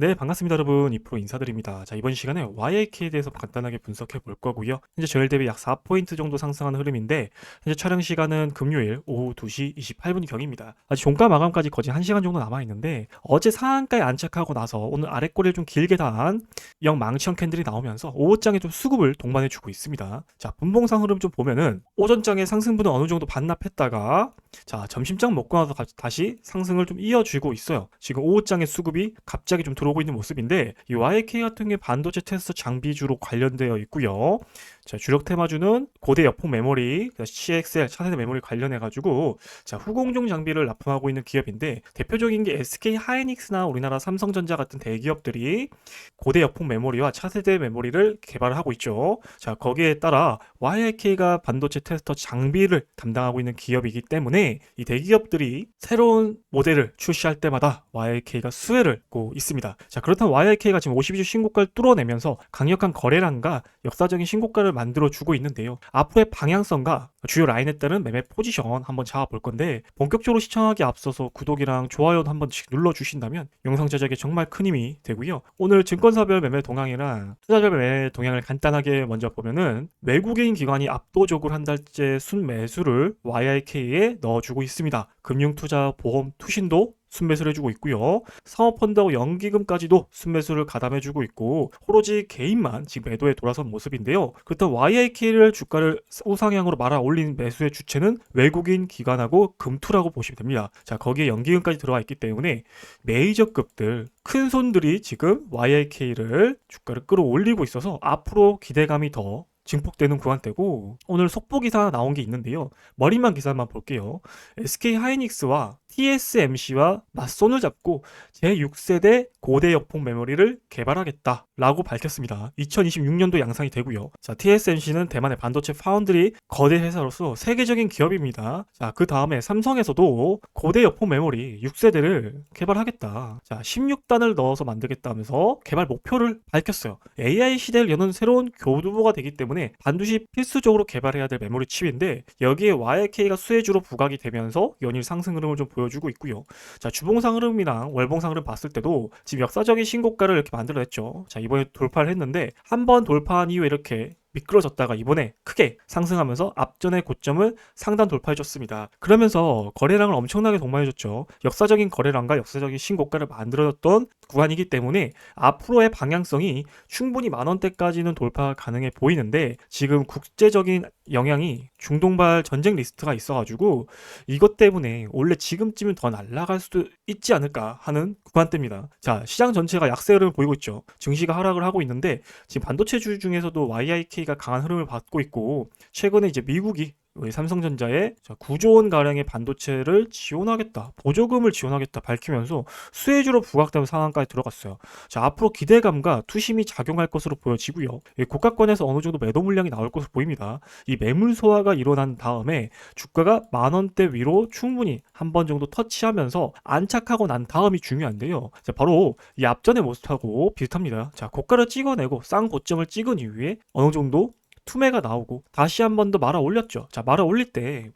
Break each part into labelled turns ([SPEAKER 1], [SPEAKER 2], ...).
[SPEAKER 1] 네, 반갑습니다, 여러분. 이프로 인사드립니다. 자, 이번 시간에 YAK에 대해서 간단하게 분석해 볼 거고요. 현재 저일 대비 약 4포인트 정도 상승하는 흐름인데, 현재 촬영 시간은 금요일 오후 2시 28분 경입니다. 아직 종가 마감까지 거진 1시간 정도 남아 있는데, 어제 상한가에 안착하고 나서 오늘 아랫꼬리를 좀 길게 단 영망치형 캔들이 나오면서 오후장에 좀 수급을 동반해 주고 있습니다. 자, 분봉상 흐름 좀 보면은 오전장에 상승분은 어느 정도 반납했다가, 자, 점심장 먹고 나서 가- 다시 상승을 좀 이어주고 있어요. 지금 오후장의 수급이 갑자기 좀 들어 오고 있는 모습인데 이 YK 같은 게 반도체 테스트 장비주로 관련되어 있고요. 자, 주력 테마주는 고대 여폭 메모리, CXL 차세대 메모리 관련해 가지고 자, 후공정 장비를 납품하고 있는 기업인데 대표적인 게 SK 하이닉스나 우리나라 삼성전자 같은 대기업들이 고대 여폭 메모리와 차세대 메모리를 개발하고 있죠. 자, 거기에 따라 YK가 반도체 테스터 장비를 담당하고 있는 기업이기 때문에 이 대기업들이 새로운 모델을 출시할 때마다 YK가 수혜를 고 있습니다. 자, 그렇다면 YK가 지금 52주 신고가를 뚫어내면서 강력한 거래량과 역사적인 신고가를 만들어 주고 있는데요. 앞으로의 방향성과 주요 라인에 따른 매매 포지션 한번 잡아볼 건데 본격적으로 시청하기 앞서서 구독이랑 좋아요 한 번씩 눌러주신다면 영상 제작에 정말 큰 힘이 되고요. 오늘 증권사별 매매 동향이랑 투자별 매매 동향을 간단하게 먼저 보면은 외국인 기관이 압도적으로 한 달째 순매수를 YIK에 넣어주고 있습니다. 금융투자 보험 투신도 순매수를 해주고 있고요. 사모펀드하고 연기금까지도 순매수를 가담해주고 있고 오로지 개인만 지금 매도에 돌아선 모습인데요. 그렇다면 YIK를 주가를 우상향으로 말아 올린 매수의 주체는 외국인 기관하고 금투라고 보시면 됩니다. 자 거기에 연기금까지 들어와 있기 때문에 메이저급들 큰 손들이 지금 YIK를 주가를 끌어올리고 있어서 앞으로 기대감이 더 증폭되는 구간대고 오늘 속보 기사 나온 게 있는데요. 머리만 기사만 볼게요. SK 하이닉스와 TSMC와 맞손을 잡고 제6세대 고대 역폭 메모리를 개발하겠다라고 밝혔습니다. 2026년도 양상이 되고요. 자, TSMC는 대만의 반도체 파운드리 거대 회사로서 세계적인 기업입니다. 자, 그 다음에 삼성에서도 고대 역폭 메모리 6세대를 개발하겠다. 자, 16단을 넣어서 만들겠다면서 개발 목표를 밝혔어요. AI 시대를 여는 새로운 교두보가 되기 때문에 반드시 필수적으로 개발해야 될 메모리 칩인데 여기에 YK가 수혜주로 부각이 되면서 연일 상승 흐름을 좀 보여주고 있고요. 자, 주봉상 흐름이랑 월봉상 흐름 봤을 때도 지금 역사적인 신고가를 이렇게 만들어냈죠. 자, 이번에 돌파를 했는데 한 번 돌파한 이후에 이렇게 미끄러졌다가 이번에 크게 상승하면서 앞전의 고점을 상단 돌파해줬습니다. 그러면서 거래량을 엄청나게 동반해줬죠. 역사적인 거래량과 역사적인 신고가를 만들어줬던 구간이기 때문에 앞으로의 방향성이 충분히 만 원대까지는 돌파 가능해 보이는데 지금 국제적인 영향이 중동발 전쟁 리스트가 있어가지고 이것 때문에 원래 지금쯤은 더 날아갈 수도 있지 않을까 하는 구간대입니다. 자 시장 전체가 약세 흐름을 보이고 있죠. 증시가 하락을 하고 있는데 지금 반도체주 중에서도 YIK가 강한 흐름을 받고 있고 최근에 이제 미국이 우리 삼성전자에 9조 원 가량의 반도체를 지원하겠다, 보조금을 지원하겠다 밝히면서 수혜주로 부각되는 상황까지 들어갔어요. 자, 앞으로 기대감과 투심이 작용할 것으로 보여지고요. 이 고가권에서 어느 정도 매도 물량이 나올 것으로 보입니다. 이 매물 소화가 일어난 다음에 주가가 만 원대 위로 충분히 한 번 정도 터치하면서 안착하고 난 다음이 중요한데요. 자, 바로 이 앞전의 모습하고 비슷합니다. 자, 고가를 찍어내고 쌍 고점을 찍은 이후에 어느 정도 투매가 나오고 다시 한 번 더 말아 올렸죠. 자, 말아 올릴 때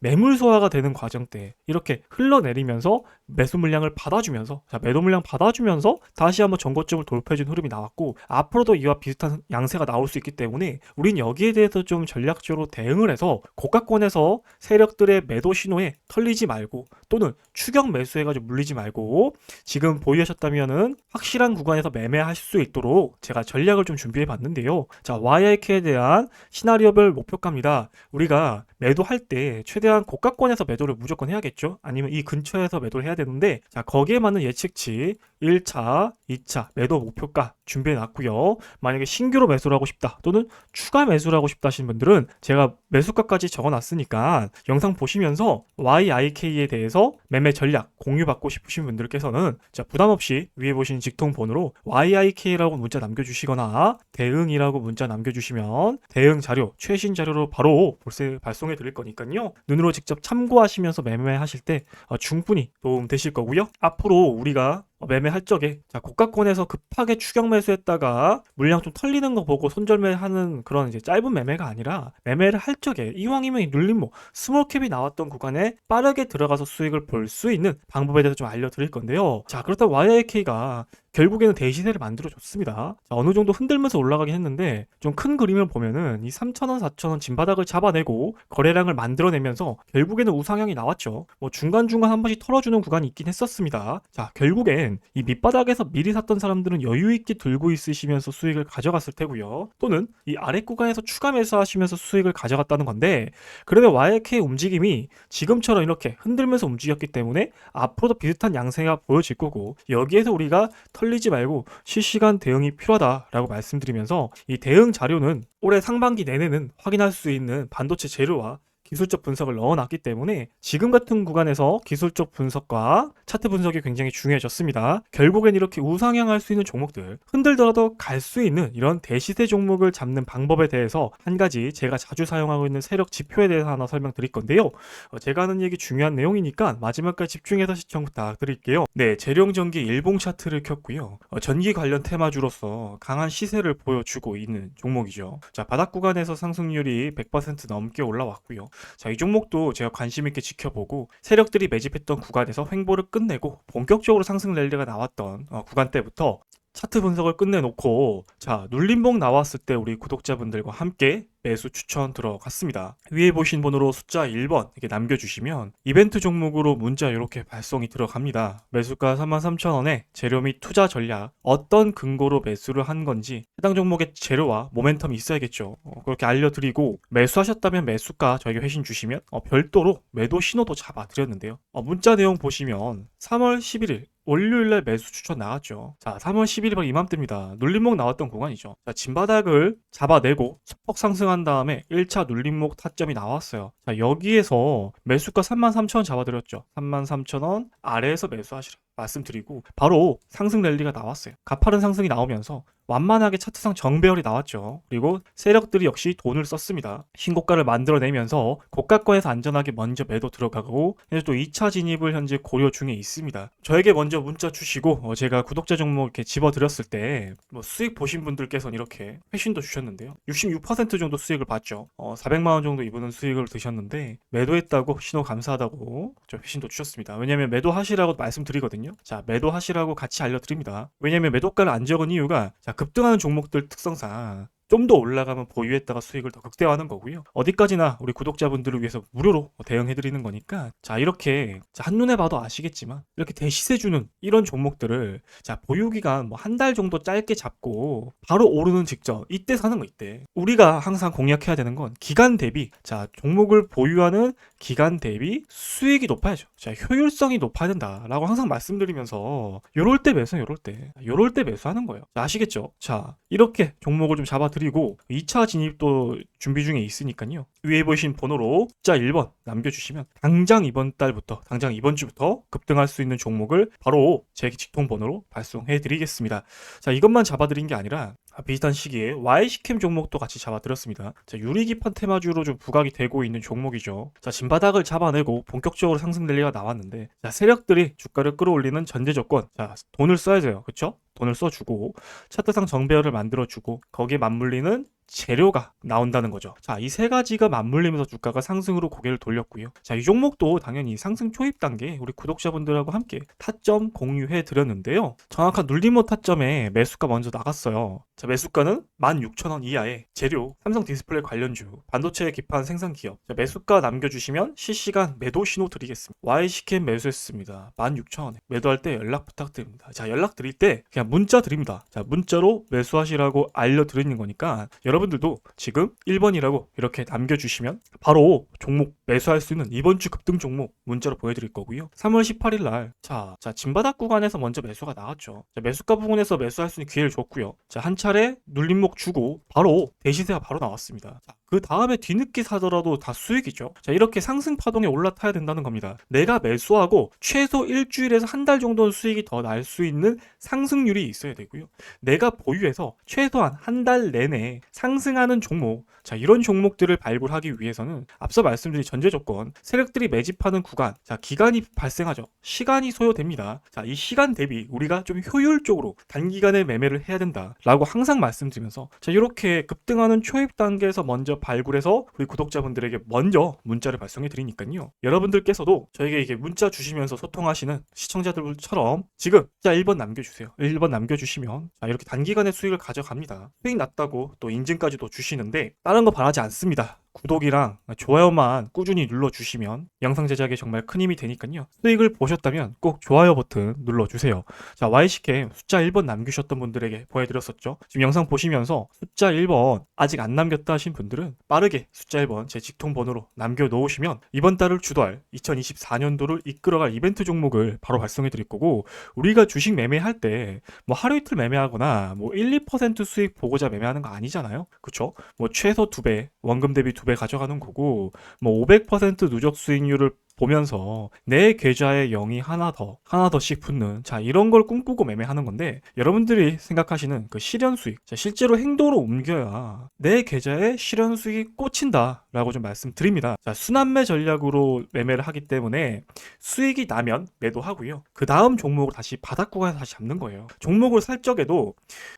[SPEAKER 1] 매물 소화가 되는 과정 때 이렇게 흘러내리면서 매수 물량을 받아주면서 자, 매도 물량 받아주면서 다시 한번 전고점을 돌파해준 흐름이 나왔고 앞으로도 이와 비슷한 양세가 나올 수 있기 때문에 우린 여기에 대해서 좀 전략적으로 대응을 해서 고가권에서 세력들의 매도 신호에 털리지 말고 또는 추격 매수해가지고 물리지 말고 지금 보유하셨다면은 확실한 구간에서 매매하실 수 있도록 제가 전략을 좀 준비해 봤는데요. 자, YIK에 대한 시나리오별 목표가입니다. 우리가 매도할 때 최대한 고가권에서 매도를 무조건 해야겠죠? 아니면 이 근처에서 매도를 해야 되는데 자, 거기에 맞는 예측치 1차, 2차 매도 목표가 준비해 놨고요. 만약에 신규로 매수를 하고 싶다 또는 추가 매수를 하고 싶다 하시는 분들은 제가 매수가까지 적어 놨으니까 영상 보시면서 YIK에 대해서 매매 전략 공유받고 싶으신 분들께서는 자, 부담 없이 위에 보시는 직통 번호로 YIK라고 문자 남겨 주시거나 대응이라고 문자 남겨 주시면 대응 자료, 최신 자료로 바로 볼세 발송 해 드릴 거니까요. 눈으로 직접 참고하시면서 매매하실 때 어, 충분히 도움 되실 거고요. 앞으로 우리가 어, 매매할 적에 자 고가권에서 급하게 추격 매수했다가 물량 좀 털리는 거 보고 손절매하는 그런 이제 짧은 매매가 아니라 매매를 할 적에 이왕이면 이 눌림목 스몰캡이 나왔던 구간에 빠르게 들어가서 수익을 볼 수 있는 방법에 대해서 좀 알려드릴 건데요. 자 그렇다고 YIK가 결국에는 대시세를 만들어줬습니다. 자, 어느 정도 흔들면서 올라가긴 했는데 좀 큰 그림을 보면은 이 3,000원, 4,000원 진바닥을 잡아내고 거래량을 만들어내면서 결국에는 우상향이 나왔죠. 뭐 중간중간 한 번씩 털어주는 구간이 있긴 했었습니다. 자, 결국엔 이 밑바닥에서 미리 샀던 사람들은 여유 있게 들고 있으시면서 수익을 가져갔을 테고요. 또는 이 아래 구간에서 추가 매수하시면서 수익을 가져갔다는 건데 그러면 YK 움직임이 지금처럼 이렇게 흔들면서 움직였기 때문에 앞으로도 비슷한 양세가 보여질 거고 여기에서 우리가 털리지 말고 실시간 대응이 필요하다라고 말씀드리면서 이 대응 자료는 올해 상반기 내내는 확인할 수 있는 반도체 재료와 기술적 분석을 넣어놨기 때문에 지금 같은 구간에서 기술적 분석과 차트 분석이 굉장히 중요해졌습니다. 결국엔 이렇게 우상향할 수 있는 종목들 흔들더라도 갈 수 있는 이런 대시세 종목을 잡는 방법에 대해서 한 가지 제가 자주 사용하고 있는 세력 지표에 대해서 하나 설명드릴 건데요. 어, 제가 하는 얘기 중요한 내용이니까 마지막까지 집중해서 시청 부탁드릴게요. 네, 재룡전기 일봉 차트를 켰고요. 어, 전기 관련 테마주로서 강한 시세를 보여주고 있는 종목이죠. 자, 바닥 구간에서 상승률이 100% 넘게 올라왔고요. 자, 이 종목도 제가 관심 있게 지켜보고 세력들이 매집했던 구간에서 횡보를 끝내고 본격적으로 상승 랠리가 나왔던 어, 구간 때부터 차트 분석을 끝내놓고 자 눌림목 나왔을 때 우리 구독자분들과 함께 매수 추천 들어갔습니다. 위에 보신 번호로 숫자 1번 이렇게 남겨주시면 이벤트 종목으로 문자 이렇게 발송이 들어갑니다. 매수가 33,000원에 재료 및 투자 전략 어떤 근거로 매수를 한 건지 해당 종목의 재료와 모멘텀이 있어야겠죠. 어, 그렇게 알려드리고 매수하셨다면 매수가 저에게 회신 주시면 어, 별도로 매도 신호도 잡아드렸는데요. 어, 문자 내용 보시면 3월 11일 월요일날 매수 추천 나왔죠. 자, 3월 11일 바로 이맘때입니다. 눌림목 나왔던 구간이죠. 자, 진바닥을 잡아내고 소폭 상승한 다음에 1차 눌림목 타점이 나왔어요. 자, 여기에서 매수가 33,000원 잡아드렸죠. 33,000원 아래에서 매수하시라. 말씀드리고 바로 상승 랠리가 나왔어요. 가파른 상승이 나오면서 완만하게 차트상 정배열이 나왔죠. 그리고 세력들이 역시 돈을 썼습니다. 신고가를 만들어내면서 고가권에서 안전하게 먼저 매도 들어가고 이제 또 2차 진입을 현재 고려 중에 있습니다. 저에게 먼저 문자 주시고 어, 제가 구독자 종목 이렇게 집어드렸을 때 뭐 수익 보신 분들께서는 이렇게 회신도 주셨는데요. 66% 정도 수익을 봤죠. 어, 400만 원 정도 이분은 수익을 드셨는데 매도했다고 신호 감사하다고 저 회신도 주셨습니다. 왜냐면 매도하시라고 말씀드리거든요. 자 매도하시라고 같이 알려드립니다. 왜냐면 매도가를 안 적은 이유가 자 급등하는 종목들 특성상 좀 더 올라가면 보유했다가 수익을 더 극대화하는 거고요. 어디까지나 우리 구독자분들을 위해서 무료로 대응해드리는 거니까 자 이렇게 자, 한눈에 봐도 아시겠지만 이렇게 대시세 주는 이런 종목들을 자 보유 기간 뭐 한 달 정도 짧게 잡고 바로 오르는 직전 이때 사는 거 이때 우리가 항상 공략해야 되는 건 기간 대비 자 종목을 보유하는 기간 대비 수익이 높아야죠. 자 효율성이 높아야 된다라고 항상 말씀드리면서 요럴 때 매수 요럴 때 요럴 때 매수하는 거예요. 자, 아시겠죠? 자 이렇게 종목을 좀 잡아드리 고 2차 진입도 준비 중에 있으니까요. 위에 보이신 번호로 숫자 1번 남겨주시면 당장 이번 달부터 당장 이번 주부터 급등할 수 있는 종목을 바로 제 직통 번호로 발송해 드리겠습니다. 자 이것만 잡아드린 게 아니라 비슷한 시기에 Y시캠 종목도 같이 잡아드렸습니다. 자, 유리기판 테마주로 좀 부각이 되고 있는 종목이죠. 자, 진바닥을 잡아내고 본격적으로 상승 랠리가 나왔는데, 자, 세력들이 주가를 끌어올리는 전제 조건, 자, 돈을 써야 돼요. 그쵸? 돈을 써주고, 차트상 정배열을 만들어주고, 거기에 맞물리는 재료가 나온다는 거죠. 자, 이 세 가지가 맞물리면서 주가가 상승으로 고개를 돌렸고요. 자, 이 종목도 당연히 상승 초입 단계 우리 구독자분들하고 함께 타점 공유해 드렸는데요. 정확한 눌림목 타점에 매수가 먼저 나갔어요. 자, 매수가는 16,000원 이하의 재료, 삼성 디스플레이 관련주, 반도체 기판 생산 기업. 자, 매수가 남겨주시면 실시간 매도 신호 드리겠습니다. YC캠 매수했습니다. 16,000원에. 매도할 때 연락 부탁드립니다. 자, 연락 드릴 때 그냥 문자 드립니다. 자, 문자로 매수하시라고 알려드리는 거니까 여러분 들도 지금 1번이라고 이렇게 남겨주시면 바로 종목 매수할 수 있는 이번 주 급등 종목 문자로 보여드릴 거고요. 3월 18일 날, 자, 자, 진바닥 구간에서 먼저 매수가 나왔죠. 자, 매수가 부분에서 매수할 수 있는 기회를 줬고요. 자, 한 차례 눌림목 주고 바로 대시세가 바로 나왔습니다. 자, 그 다음에 뒤늦게 사더라도 다 수익이죠. 자, 이렇게 상승 파동에 올라타야 된다는 겁니다. 내가 매수하고 최소 일주일에서 한 달 정도는 수익이 더 날 수 있는 상승률이 있어야 되고요. 내가 보유해서 최소한 한 달 내내 상승하는 종목, 자, 이런 종목들을 발굴하기 위해서는 앞서 말씀드린 전제 조건, 세력들이 매집하는 구간, 자, 기간이 발생하죠. 시간이 소요됩니다. 자, 이 시간 대비 우리가 좀 효율적으로 단기간에 매매를 해야 된다라고 항상 말씀드리면서 자, 이렇게 급등하는 초입 단계에서 먼저 발굴해서 우리 구독자분들에게 먼저 문자를 발송해 드리니까요. 여러분들께서도 저에게 이게 문자 주시면서 소통하시는 시청자들처럼 지금 자 1번 남겨주세요. 1번 남겨주시면 자, 이렇게 단기간에 수익을 가져갑니다. 수익 났다고 또 인증까지도 주시는데 다른 거 바라지 않습니다. 구독이랑 좋아요만 꾸준히 눌러주시면 영상 제작에 정말 큰 힘이 되니까요. 수익을 보셨다면 꼭 좋아요 버튼 눌러주세요. 자, YC캠 숫자 1번 남기셨던 분들에게 보여드렸었죠. 지금 영상 보시면서 숫자 1번 아직 안 남겼다 하신 분들은 빠르게 숫자 1번 제 직통 번호로 남겨놓으시면 이번 달을 주도할 2024년도를 이끌어갈 이벤트 종목을 바로 발송해 드릴 거고 우리가 주식 매매할 때 뭐 하루 이틀 매매하거나 뭐 1, 2% 수익 보고자 매매하는 거 아니잖아요. 그쵸? 뭐 최소 2배, 원금 대비 2배 가져가는 거고 뭐 500% 누적 수익률을 보면서 내 계좌에 0이 하나 더, 하나 더씩 붙는 자 이런 걸 꿈꾸고 매매하는 건데 여러분들이 생각하시는 그 실현 수익, 자 실제로 행동으로 옮겨야 내 계좌에 실현 수익이 꽂힌다라고 좀 말씀드립니다. 자 순환매 전략으로 매매를 하기 때문에 수익이 나면 매도하고요. 그 다음 종목을 다시 바닥 구간에서 다시 잡는 거예요. 종목을 살 적에도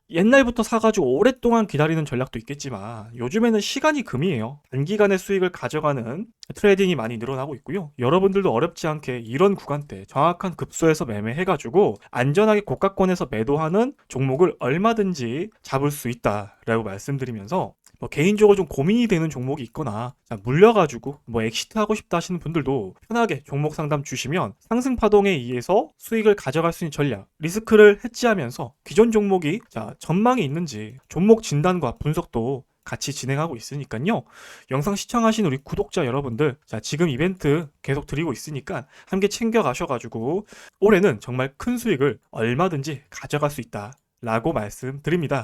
[SPEAKER 1] 옛날부터 사가지고 오랫동안 기다리는 전략도 있겠지만 요즘에는 시간이 금이에요. 단기간에 수익을 가져가는 트레이딩이 많이 늘어나고 있고요. 여러분들도 어렵지 않게 이런 구간대 정확한 급소에서 매매해가지고 안전하게 고가권에서 매도하는 종목을 얼마든지 잡을 수 있다라고 말씀드리면서 뭐 개인적으로 좀 고민이 되는 종목이 있거나 자, 물려가지고 뭐 엑시트 하고 싶다 하시는 분들도 편하게 종목 상담 주시면 상승 파동에 의해서 수익을 가져갈 수 있는 전략 리스크를 해지하면서 기존 종목이 자 전망이 있는지 종목 진단과 분석도 같이 진행하고 있으니까요. 영상 시청하신 우리 구독자 여러분들, 자, 지금 이벤트 계속 드리고 있으니까 함께 챙겨 가셔가지고 올해는 정말 큰 수익을 얼마든지 가져갈 수 있다. 라고 말씀드립니다.